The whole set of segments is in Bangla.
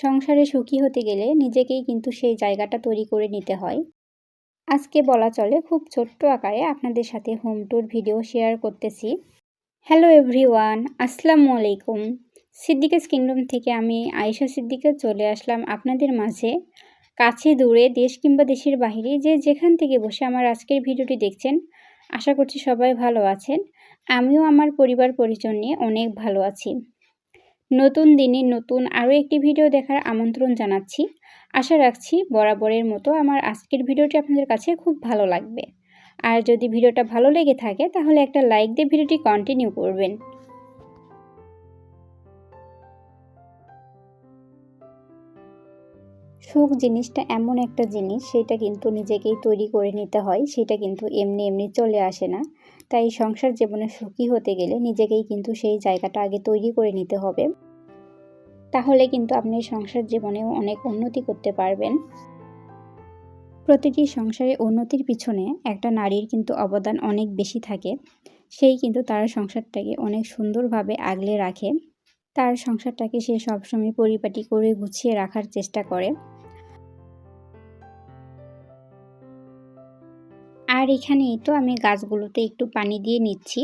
সংসারে সুখী হতে গেলে নিজেকেই কিন্তু সেই জায়গাটা তৈরি করে নিতে হয়। আজকে বলা চলে খুব ছোট্ট আকারে আপনাদের সাথে হোম ট্যুর ভিডিও শেয়ার করতেছি। হ্যালো এভরিওয়ান আসসালামু আলাইকুম। সিদ্দিকাস কিংডম থেকে আমি আয়েশা সিদ্দিকা চলে আসলাম আপনাদের মাঝে। কাছে, দূরে, দেশ কিংবা দেশের বাহিরে যে যেখান থেকে বসে আমার আজকের ভিডিওটি দেখছেন, আশা করছি সবাই ভালো আছেন। আমিও আমার পরিবার পরিজন নিয়ে অনেক ভালো আছি। নতুন দিনে নতুন আরও একটি ভিডিও দেখার আমন্ত্রণ জানাচ্ছি। আশা রাখছি বরাবরের মতো আমার আজকের ভিডিওটি আপনাদের কাছে খুব ভালো লাগবে। আর যদি ভিডিওটা ভালো লেগে থাকে, তাহলে একটা লাইক দিয়ে ভিডিওটি কন্টিনিউ করবেন। সুখ জিনিসটা এমন একটা জিনিস, সেটা কিন্তু নিজেকেই তৈরি করে নিতে হয়, সেটা কিন্তু এমনি এমনি চলে আসে না। তাই সংসার জীবনে সুখী হতে গেলে নিজেকেই কিন্তু সেই জায়গাটা আগে তৈরি করে নিতে হবে। তাহলে কিন্তু আপনি সংসার জীবনেও অনেক উন্নতি করতে পারবেন। প্রতিটি সংসারে উন্নতির পিছনে একটা নারীর কিন্তু অবদান অনেক বেশি থাকে। সেই কিন্তু তার সংসারটাকে অনেক সুন্দরভাবে আগলে রাখে। তার সংসারটাকে সে সবসময় পরিপাটি করে গুছিয়ে রাখার চেষ্টা করে। আর এখানেই তো আমি গাছগুলোতে একটু পানি দিয়ে নিচ্ছি।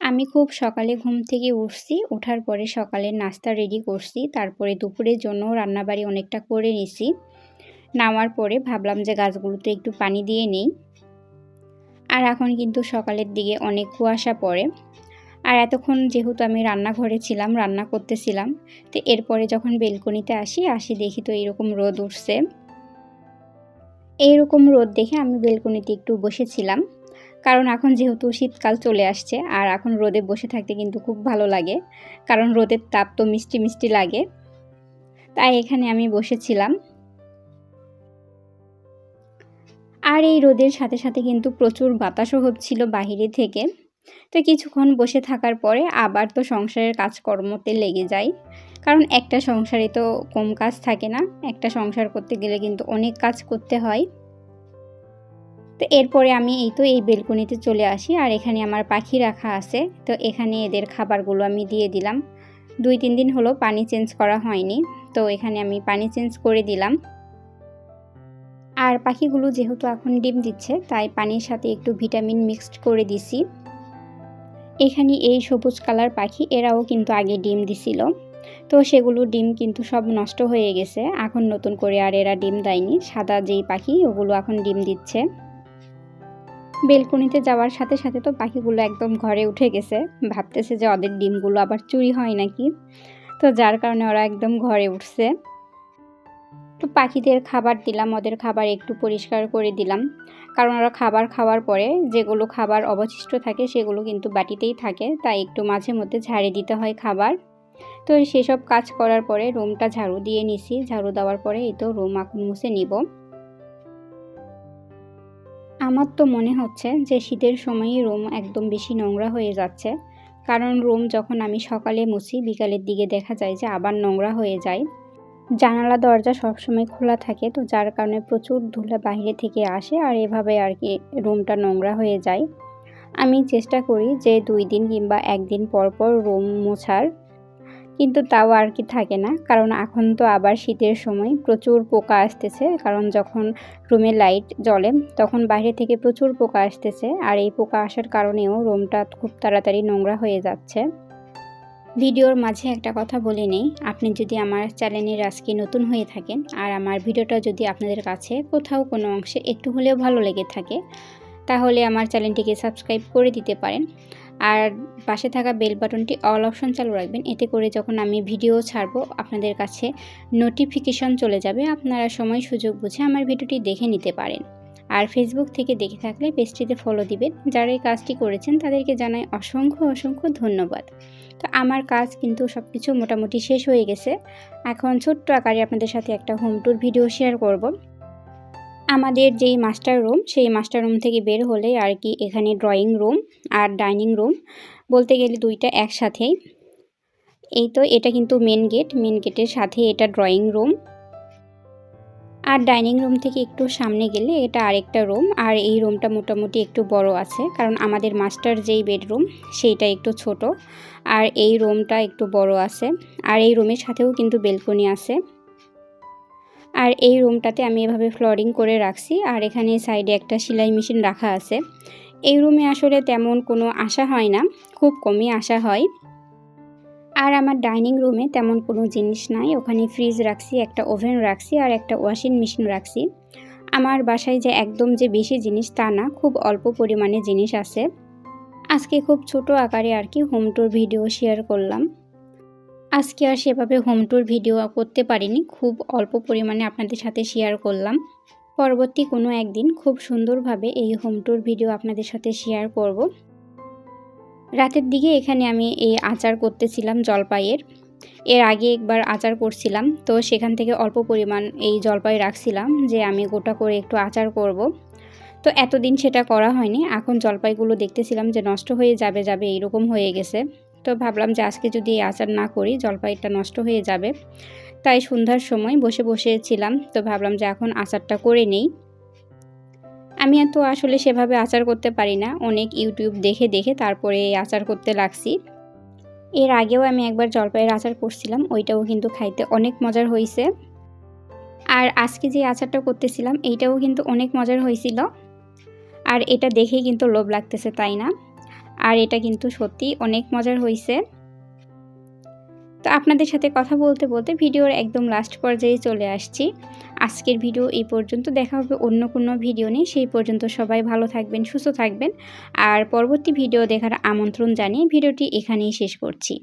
আমি খুব সকালে ঘুম থেকে উঠছি ওঠার পরে সকালের নাস্তা রেডি করছি, তারপরে দুপুরের জন্য রান্নাবাড়ি অনেকটা করে নিছি। নামার পরে ভাবলাম যে গাছগুলোতে একটু পানি দিয়ে নেই। আর এখন কিন্তু সকালের দিকে অনেক কুয়াশা পড়ে। আর এতক্ষণ যেহেতু আমি রান্নাঘরে ছিলাম, রান্না করতেছিলাম, তো এরপরে যখন বেলকনিতে আসি আসি দেখি তো এরকম রোদ উঠছে। এইরকম রোদ দেখে আমি বেলকনিতে একটু বসেছিলাম। কারণ এখন যেহেতু শীতকাল চলে আসছে, আর এখন রোদে বসে থাকতে কিন্তু খুব ভালো লাগে। কারণ রোদের তাপ তো মিষ্টি মিষ্টি লাগে। তাই এখানে আমি বসেছিলাম। আর এই রোদের সাথে সাথে কিন্তু প্রচুর বাতাসও হচ্ছিল বাহিরে থেকে। তো কিছুক্ষণ বসে থাকার পরে আবার তো সংসারের কাজকর্মতে লেগে যাই। কারণ একটা সংসারে তো কম কাজ থাকে না, একটা সংসার করতে গেলে কিন্তু অনেক কাজ করতে হয়। তো এরপরে আমি এই তো এই বেলকনিতে চলে আসি আর এখানে আমার পাখি রাখা আছে। তো এখানে এদের খাবারগুলো আমি দিয়ে দিলাম। দুই, তিন দিন হলো পানি চেঞ্জ করা হয়নি। তো এখানে আমি পানি চেঞ্জ করে দিলাম। আর পাখিগুলো যেহেতু এখন ডিম দিচ্ছে, তাই পানির সাথে একটু ভিটামিন মিক্সড করে দিছি। এখানে এই সবুজ কালার পাখি, এরাও কিন্তু আগে ডিম দিছিল। তো সেগুলো ডিম কিন্তু সব নষ্ট হয়ে গেছে। এখন নতুন করে আর এরা ডিম দেয়নি। সাদা যেই পাখি, ওগুলো এখন ডিম দিচ্ছে। বেলকনিতে যাওয়ার সাথে সাথে তো পাখিগুলো একদম ঘরে উঠে গেছে। ভাবতেছে যে ওদের ডিমগুলো আবার চুরি হয় নাকি? তো যার কারণে ওরা একদম ঘরে উঠছে। তো পাখিদের খাবার দিলাম, ওদের খাবার একটু পরিষ্কার করে দিলাম। কারণ ওরা খাবার খাওয়ার পরে যেগুলো খাবার অবশিষ্ট থাকে, সেগুলো কিন্তু বাটিতেই থাকে। তাই একটু মাঝে মধ্যে ঝাড়ে দিতে হয় খাবার। তো সেসব কাজ করার পরে রুমটা ঝাড়ু দিয়ে নিছি। ঝাড়ু দেওয়ার পরে এই তো রুম এখন মুছে নিব। আমার তো মনে হচ্ছে যে শীতের সময়ই রুম একদম বেশি নোংরা হয়ে যাচ্ছে। কারণ রুম যখন আমি সকালে মুছি, বিকালের দিকে দেখা যায় যে আবার নোংরা হয়ে যায়। জানালা, দরজা সবসময় খোলা থাকে তো যার কারণে প্রচুর ধুলা বাইরে থেকে আসে আর এভাবে আর কি রুমটা নোংরা হয়ে যায়। আমি চেষ্টা করি যে দুই দিন কিংবা একদিন পর পর রুম মোছার। কিন্তু তাও আর কি থাকে না। কারণ এখন তো আবার শীতের সময় প্রচুর পোকা আসতেছে। কারণ যখন রুমে লাইট জ্বলে, তখন বাইরে থেকে প্রচুর পোকা আসতেছে। আর এই পোকা আসার কারণেও রুমটা খুব তাড়াতাড়ি নোংরা হয়ে যাচ্ছে। ভিডিওর মাঝে একটা কথা বলে নেই। আপনি যদি আমার চ্যানেলের আজকে নতুন হয়ে থাকেন, আর আমার ভিডিওটা যদি আপনাদের কাছে কোথাও কোনো অংশে একটু হলেও ভালো লেগে থাকে, তাহলে আমার চ্যানেলটিকে সাবস্ক্রাইব করে দিতে পারেন। আর পাশে থাকা বেল বাটনটি অল অপশন চালু রাখবেন। এতে করে যখন আমি ভিডিও ছাড়বো, আপনাদের কাছে নোটিফিকেশন চলে যাবে। আপনারা সময়, সুযোগ বুঝে আমার ভিডিওটি দেখে নিতে পারেন। আর ফেসবুক থেকে দেখে থাকলে পেজটিতে ফলো দিবেন। যারা এই কাজটি করেছেন, তাদেরকে জানাই অসংখ্য অসংখ্য ধন্যবাদ। তো আমার কাজ কিন্তু সব কিছু মোটামুটি শেষ হয়ে গেছে। এখন ছোট্ট আকারে আপনাদের সাথে একটা হোম ট্যুর ভিডিও শেয়ার করব। আমাদের যেই মাস্টার রুম সেই মাস্টার রুম থেকে বের হলে আর কি এখানে ড্রয়িং রুম আর ডাইনিং রুম বলতে গেলে দুইটা একসাথেই। এই তো এটা কিন্তু মেন গেট মেন গেটের সাথে এটা ড্রয়িং রুম আর ডাইনিং রুম থেকে একটু সামনে গেলে এটা আরেকটা রুম আর এই রুমটা মোটামুটি একটু বড় আছে, কারণ আমাদের মাস্টার যেই বেডরুম সেইটা একটু ছোট। আর এই রুমটা একটু বড় আছে, আর এই রুমের সাথেও কিন্তু বেলকনি আছে। আর এই রুমটাতে আমি এভাবে ফ্লোরিং করে রাখছি, আর এখানে সাইডে একটা সেলাই মেশিন রাখা আছে। এই রুমে আসলে তেমন কোনো আশা হয় না, খুব কমই আসা হয়। আর আমার ডাইনিং রুমে তেমন কোনো জিনিস নাই, ওখানে ফ্রিজ রাখছি, একটা ওভেন রাখছি, আর একটা ওয়াশিং মেশিন রাখছি। আমার বাসায় যে একদম যে বেশি জিনিস তা না, খুব অল্প পরিমাণে জিনিস আছে। আজকে খুব ছোট আকারে আর কি হোম ট্যুর ভিডিও শেয়ার করলাম। আজকে আর সেভাবে হোম ট্যুর ভিডিও করতে পারিনি। খুব অল্প পরিমাণে আপনাদের সাথে শেয়ার করলাম। পরবর্তী কোনো একদিন খুব সুন্দরভাবে এই হোম ট্যুর ভিডিও আপনাদের সাথে শেয়ার করব। রাতের দিকে এখানে আমি এই আচার করতেছিলাম জলপাইয়ের। এর আগে একবার আচার করছিলাম। তো সেখান থেকে অল্প পরিমাণ এই জলপাই রাখছিলাম যে আমি গোটা করে একটু আচার করব। তো এতদিন সেটা করা হয়নি। এখন জলপাইগুলো দেখতেছিলাম যে নষ্ট হয়ে যাবে যাবে, এইরকম হয়ে গেছে। তো ভাবলাম যে আজকে যদি এই আচার না করি, জলপাইটা নষ্ট হয়ে যাবে। তাই সন্ধ্যার সময় বসে বসে ছিলাম তো ভাবলাম যে এখন আচারটা করে নেই। আমি এত আসলে সেভাবে আচার করতে পারি না, অনেক ইউটিউব দেখে দেখে তারপরে আচার করতে লাগছি। এর আগেও আমি একবার জলপাইয়ের আচার করছিলাম, ওইটাও কিন্তু খাইতে অনেক মজার হয়েছে আর আজকে যে আচারটা করতেছিলাম, এইটাও কিন্তু অনেক মজার হয়েছিল আর এটা দেখেই কিন্তু লোভ লাগতেছে, তাই না? আর এটা কিন্তু সত্যি অনেক মজার হয়েছে তো আপনাদের সাথে কথা বলতে বলতে ভিডিওর একদম লাস্ট পর্যায়ে চলে আসছি। আজকের ভিডিও এই পর্যন্ত, দেখা হবে অন্য কোনো ভিডিও নেই সেই পর্যন্ত সবাই ভালো থাকবেন, সুস্থ থাকবেন। আর পরবর্তী ভিডিও দেখার আমন্ত্রণ জানিয়ে ভিডিওটি এখানেই শেষ করছি।